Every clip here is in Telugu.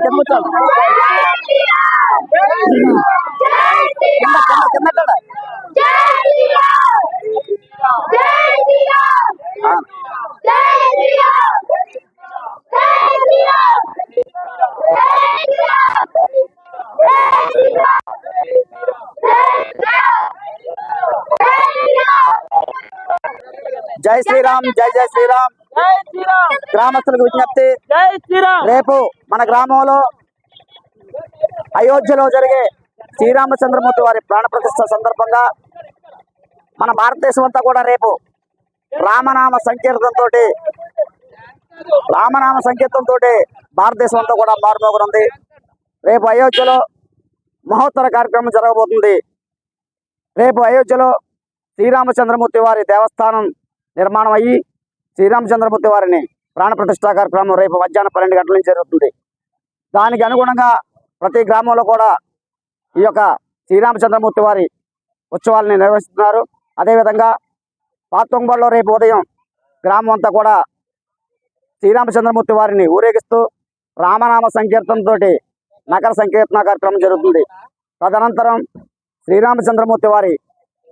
కింద కూర్చోండి కింద కింద కింద ఎక్కడ? ఆ, జై శ్రీరామ్ జై జై శ్రీరామ్ జై శ్రీరామ్ గ్రామస్తులకు విజ్ఞప్తి. రేపు మన గ్రామంలో అయోధ్యలో జరిగే శ్రీరామచంద్రమూర్తి వారి ప్రాణ ప్రతిష్ఠ సందర్భంగా మన భారతదేశం అంతా కూడా రేపు రామనామ సంకీర్తనతో రామనామ సంకీర్తనతో భారతదేశం అంతా కూడా మారుమోగనుంది. రేపు అయోధ్యలో మహోత్తర కార్యక్రమం జరగబోతుంది. రేపు అయోధ్యలో శ్రీరామచంద్రమూర్తి వారి దేవస్థానం నిర్మాణం అయ్యి శ్రీరామచంద్రమూర్తి వారిని ప్రాణ ప్రతిష్టా కార్యక్రమం రేపు మధ్యాహ్నం పన్నెండు గంటల నుంచి జరుగుతుంది. దానికి అనుగుణంగా ప్రతి గ్రామంలో కూడా ఈ యొక్క శ్రీరామచంద్రమూర్తి వారి ఉత్సవాలని నిర్వహిస్తున్నారు. అదేవిధంగా పాతొంగల్లో రేపు ఉదయం గ్రామం అంతా కూడా శ్రీరామచంద్రమూర్తి వారిని ఊరేగిస్తూ రామనామ సంకీర్తనతో నగర సంకీర్తన కార్యక్రమం జరుగుతుంది. తదనంతరం శ్రీరామచంద్రమూర్తి వారి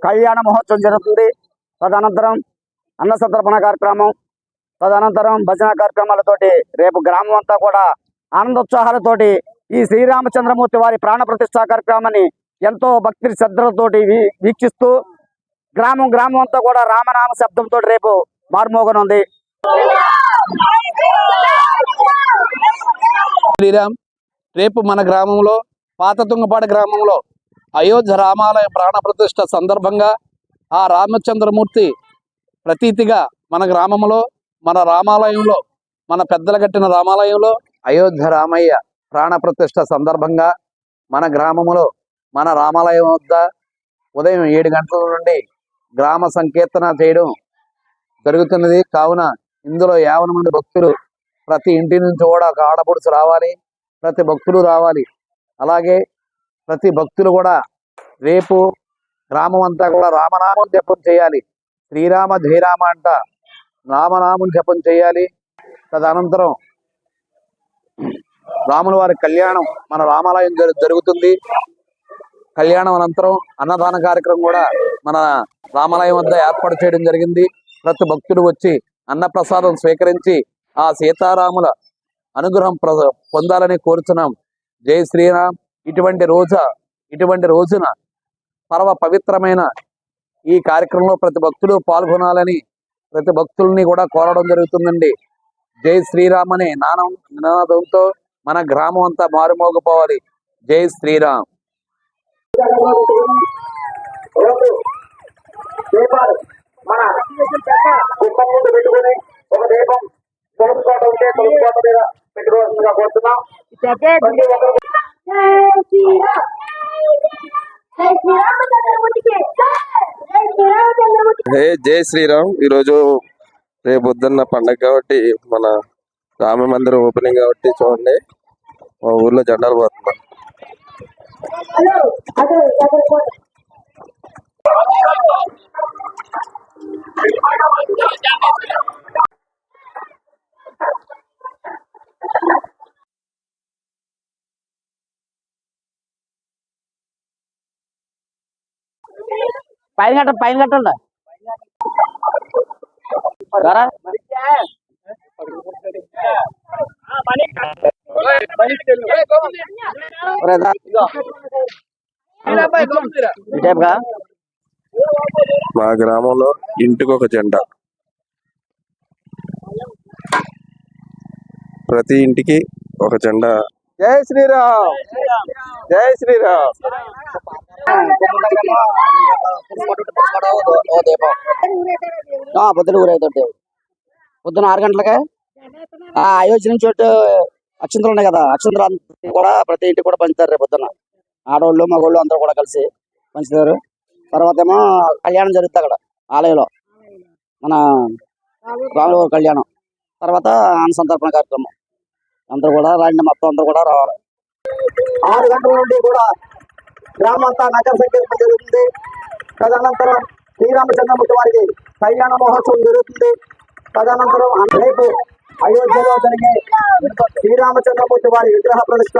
కళ్యాణ మహోత్సవం జరుగుతుంది. తదనంతరం అన్నసంతర్పణ కార్యక్రమం తదనంతరం భజన కార్యక్రమాలతోటి రేపు గ్రామం అంతా కూడా ఆనందోత్సాహాలతోటి ఈ శ్రీరామచంద్రమూర్తి వారి ప్రాణ ప్రతిష్ఠా కార్యక్రమాన్ని ఎంతో భక్తి శ్రద్ధలతోటి వీ- వీక్షిస్తూ గ్రామం గ్రామం అంతా కూడా రామనామ శబ్దంతో రేపు మారుమోగనుంది. శ్రీరామ్ రేపు మన గ్రామంలో పాత తుంగపాడ గ్రామంలో అయోధ్య రామాలయ ప్రాణ ప్రతిష్ట సందర్భంగా ఆ రామచంద్రమూర్తి ప్రతీతిగా మన గ్రామంలో మన రామాలయంలో మన పెద్దలు కట్టిన రామాలయంలో అయోధ్య రామయ్య ప్రాణ ప్రతిష్ట సందర్భంగా మన గ్రామంలో మన రామాలయం వద్ద ఉదయం ఏడు గంటల నుండి గ్రామ సంకీర్తన చేయడం జరుగుతున్నది. కావున ఇందులో యావన మంది భక్తులు ప్రతి ఇంటి నుంచి కూడా ఒక ఆడపడుచు రావాలి ప్రతి భక్తులు రావాలి. అలాగే ప్రతి భక్తులు కూడా రేపు గ్రామం అంతా కూడా రామనామం జపం చేయాలి. శ్రీరామ జయరామ అంట రామనామం జపం చేయాలి. తదనంతరం రాముల వారి కళ్యాణం మన రామాలయం జరుగుతుంది. కళ్యాణం అనంతరం అన్నదాన కార్యక్రమం కూడా మన రామాలయం వద్ద ఏర్పాటు చేయడం జరిగింది. ప్రతి భక్తులు వచ్చి అన్నప్రసాదం స్వీకరించి ఆ సీతారాముల అనుగ్రహం ప్ర- పొందాలని కోరుచున్నాం. జై శ్రీరామ్. ఇటువంటి రోజు ఇటువంటి రోజున పరమ పవిత్రమైన ఈ కార్యక్రమంలో ప్రతి భక్తులు పాల్గొనాలని ప్రతి భక్తుల్ని కూడా కోరడం జరుగుతుందండి. జై శ్రీరామ్ అనే నానం నినాదంతో మన గ్రామం అంతా మారుమోగిపోవాలి. జై శ్రీరామ్. మన కుప్పం ముందు పెట్టుకుని ఒక దీపం తులసి కోట ఉంటే తులసి కోట మీద పెట్టుకోవాల్సిందిగా కోరుతున్నాం ప్రతి ఒక్కరు హే జై శ్రీరామ్. ఈరోజు రేపు పొద్దున్న పండగ కాబట్టి మన రామ మందిరం ఓపెనింగ్ కాబట్టి చూడండి. మా ఊర్లో జెండాలు పోతున్నాం. పైన కట్టండి పైన కట్టండి? మా గ్రామంలో ఇంటికి ఒక జెండా ప్రతి ఇంటికి ఒక జెండా జై శ్రీరామ్. జై శ్రీరామ్. దీపం ఆ, పొద్దున ఊరేగుతుంటే పొద్దున ఆరు గంటలకే? ఆ అయోధ్య నుంచి అక్షంతలు ఉన్నాయి కదా. అక్షంతలు అంతా కూడా ప్రతి ఇంటికి కూడా పంచుతారు రేపు పొద్దున. ఆడవాళ్ళు మగవాళ్ళు అందరూ కూడా కలిసి పంచుతారు. తర్వాత ఏమో కళ్యాణం జరుగుతుంది అక్కడ ఆలయంలో. మన రాములవారి కళ్యాణం. తర్వాత అన్న సంతర్పణ కార్యక్రమం. అందరూ కూడా రాండి మొత్తం అందరూ కూడా రావాలి. ఆరు గంటల నుండి కూడా గ్రామం నగర సంకీర్తన జరుగుతుంది. తదనంతరం శ్రీరామచంద్రమూర్తి వారికి కళ్యాణ మహోత్సవం జరుగుతుంది. తదనంతరం రేపు అయోధ్యలో జరిగే శ్రీరామచంద్రమూర్తి వారి విగ్రహ ప్రతిష్ట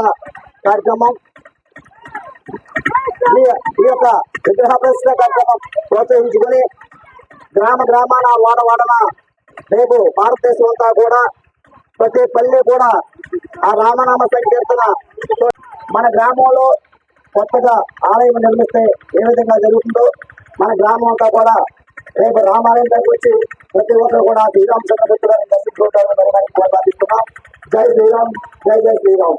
కార్యక్రమం. ఈ ఈ యొక్క విగ్రహ ప్రతిష్ట కార్యక్రమం ప్రోత్సహించుకొని గ్రామ గ్రామాన వాడ వాడన రేపు భారతదేశం అంతా కూడా ప్రతి పల్లె కూడా ఆ రామనామ సంకీర్తన మన గ్రామంలో కొత్తగా ఆలయం నిర్మిస్తే ఏ విధంగా జరుగుతుందో మన గ్రామం అంతా కూడా రేపు రామాలయం దగ్గర వచ్చి ప్రతి ఒక్కరు కూడా శ్రీరామచంద్రమూర్తి గారిని దర్శించుకుంటారని జై శ్రీరామ్ జై జై శ్రీరామ్.